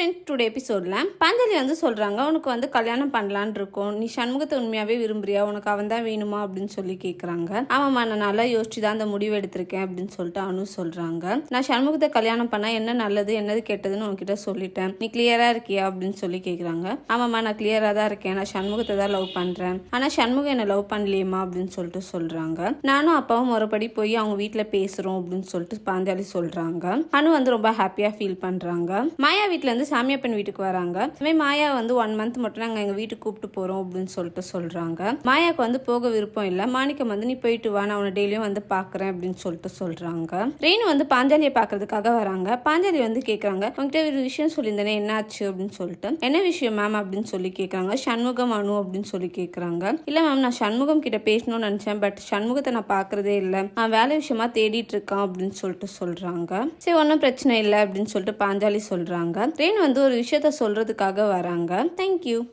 Friends today எபிசோடில் பாஞ்சாலி வந்து சொல்கிறாங்க உனக்கு வந்து கல்யாணம் பண்ணலான்னு இருக்கோம். நீ சண்முகத்தை உண்மையாகவே விரும்புறியா? உனக்கு அவன் தான் வேணுமா? அப்படின்னு சொல்லி கேட்குறாங்க ஆமாம்மா நான் நல்லா யோசிச்சு தான் அந்த முடிவு எடுத்திருக்கேன் அப்படின்னு சொல்லிட்டு அனு சொல்கிறாங்க நான் சண்முகத்தை கல்யாணம் பண்ணால் என்ன நல்லது என்னது கெட்டதுன்னு உன்கிட்ட சொல்லிட்டேன். நீ கிளியராக இருக்கியா? அப்படின்னு சொல்லி கேட்குறாங்க ஆமாம்மா நான் கிளியராக தான் இருக்கேன். நான் சண்முகத்தை தான் லவ் பண்ணுறேன் ஆனால் சண்முகம் என்னை லவ் பண்ணலையேம்மா? அப்படின்னு சொல்லிட்டு சொல்கிறாங்க நானும் அப்பாவும் முறைப்படி போய் அவங்க வீட்டில் பேசுகிறோம் அப்படின்னு சொல்லிட்டு பாஞ்சாலி சொல்கிறாங்க அனு வந்து ரொம்ப ஹாப்பியாக ஃபீல் பண்ணுறாங்க மாயா வீட்டில் இருந்து சாமியப்பன் வீட்டுக்கு வராங்க. இதுவே மாயா வந்து ஒன் மந்த் மட்டும் நாங்கள் எங்கள் வீட்டுக்கு கூப்பிட்டு போகிறோம் அப்படின்னு சொல்லிட்டு சொல்கிறாங்க மாயாவுக்கு வந்து போக விருப்பம் இல்லை. மாணிக்கம் வந்து நீ போயிட்டு வா நான் அவனை டெய்லியும் வந்து பார்க்குறேன் அப்படின்னு சொல்லிட்டு சொல்கிறாங்க ரெயின் வந்து பாஞ்சாலியை பார்க்கறதுக்காக வராங்க. பாஞ்சாலி வந்து கேட்குறாங்க உங்ககிட்ட ஒரு விஷயம் சொல்லியிருந்தேனே என்னாச்சு? அப்படின்னு சொல்லிட்டு. என்ன விஷயம் மேம் அப்படின்னு சொல்லி கேட்குறாங்க சண்முகம் அனு அப்படின்னு சொல்லி கேட்குறாங்க இல்லை மேம் நான் சண்முகம் கிட்ட பேசணும்னு நினச்சேன் பட் சண்முகத்தை நான் பார்க்குறதே இல்லை. நான் வேலை விஷயமா தேடிட்டு இருக்கான் அப்படின்னு சொல்லிட்டு சொல்கிறாங்க சரி ஒன்றும் பிரச்சனை இல்லை அப்படின்னு சொல்லிட்டு பாஞ்சாலி சொல்கிறாங்க ரேணு வந்து ஒரு விஷயத்த சொல்கிறதுக்காக வராங்க. தேங்க்யூ